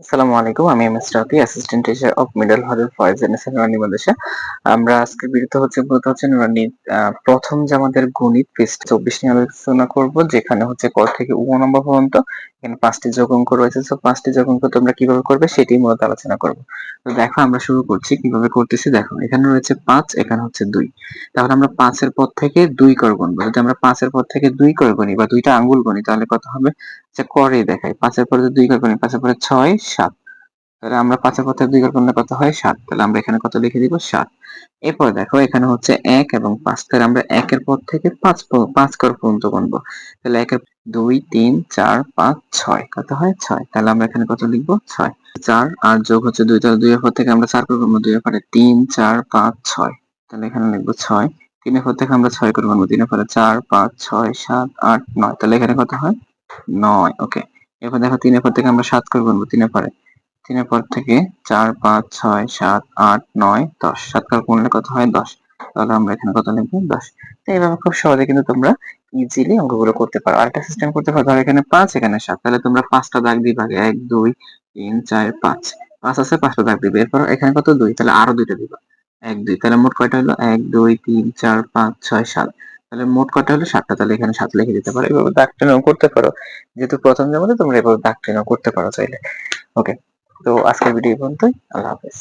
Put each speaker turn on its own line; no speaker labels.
আসসালামু আলাইকুম, আমি M S Rafi assistant teacher of middle হলের ফয়েজ এনএসএ নুরানি মাদ্রাসা আমরা আজকে বিরত হচ্ছে মূলত হচ্ছে নুরানি প্রথম যে আমাদের গণিত পৃষ্ঠ চব্বিশ নিয়ে আলোচনা করব, যেখানে হচ্ছে ক থেকে উ নম্বর পর্যন্ত, এখানে পাঁচটি যোগ অঙ্ক রয়েছে। তো পাঁচটি যোগ অঙ্ক তোমরা কীভাবে করবে সেটি মূলত আলোচনা করব। তো দেখো, আমরা শুরু করছি, কীভাবে করতেছি দেখো, এখানে রয়েছে পাঁচ, এখানে হচ্ছে দুই। তাহলে আমরা পাঁচের পর থেকে দুই কর গুনবো। যদি আমরা পাঁচের পর থেকে দুই কর গুনি বা দুইটা আঙ্গুল গুনি, তাহলে কত হবে? যে করে দেখাই। পাঁচের পরে দুই গুনি পাঁচের পরে ছয়, সাত। তাহলে আমরা পাঁচের পর দুই কর করলে কত হয়? সাত। তাহলে আমরা এখানে কত লিখে দিব? সাত। এরপর দেখো, এখানে হচ্ছে এক এবং পাঁচ। তাহলে আমরা একের পর থেকে পাঁচ পাঁচ কর পর্যন্ত গুনবো। তাহলে একের দুই, তিন, চার, পাঁচ, ছয়। কত হয়? ছয়। তাহলে আমরা এখানে কত লিখব? ছয়। চার আর যোগ হচ্ছে দুই। তাহলে দুইয়ের পর থেকে আমরা চার কর গুনবো। দুইয়ের পরে তিন, চার, পাঁচ, ছয়। তাহলে এখানে লিখব ছয়। তিনের পর থেকে আমরা ছয় করে গুনবো। তিনের পরে চার, পাঁচ, ছয়, সাত, আট, নয়। তাহলে এখানে কত হয়? নয় ওকে এরপর দেখো তিনের পর থেকে আমরা সাত করে গুনবো, তিনের পরে। তিনের পর থেকে চার, পাঁচ, ছয়, সাত, আট, নয়, দশ। সাত কার গুনলে কত হয়? দশ। তাহলে আমরা এখানে কত লিখব? দশ। তো এইভাবে খুব সহজে কিন্তু তোমরা ইজিলি অঙ্কগুলো করতে পারো। আরেকটা সিস্টেম করতে পারো, ধরো এখানে পাঁচ, এখানে সাত। তাহলে তোমরা পাঁচটা দাগ দিবে এক, দুই, তিন, চার, পাঁচ। পাঁচ আছে, পাঁচটা দাগ দিবে। এরপর এখানে কত? দুই। তাহলে আরও দুইটা দিবা। এক, দুই। তাহলে মোট কয়টা হলো? এক, দুই, তিন, চার, পাঁচ, ছয়, সাত। তাহলে মোট কথা হলো? সাতটা। তাহলে এখানে সাত লিখে দিতে পারো। এভাবে দাগ টেনেও করতে পারো। যেহেতু প্রথম জমাতে তোমরা এভাবে দাগ টেনেও করতে পারো চাইলে। ওকে তো আজকের ভিডিও পর্যন্তই। আল্লাহ হাফেজ।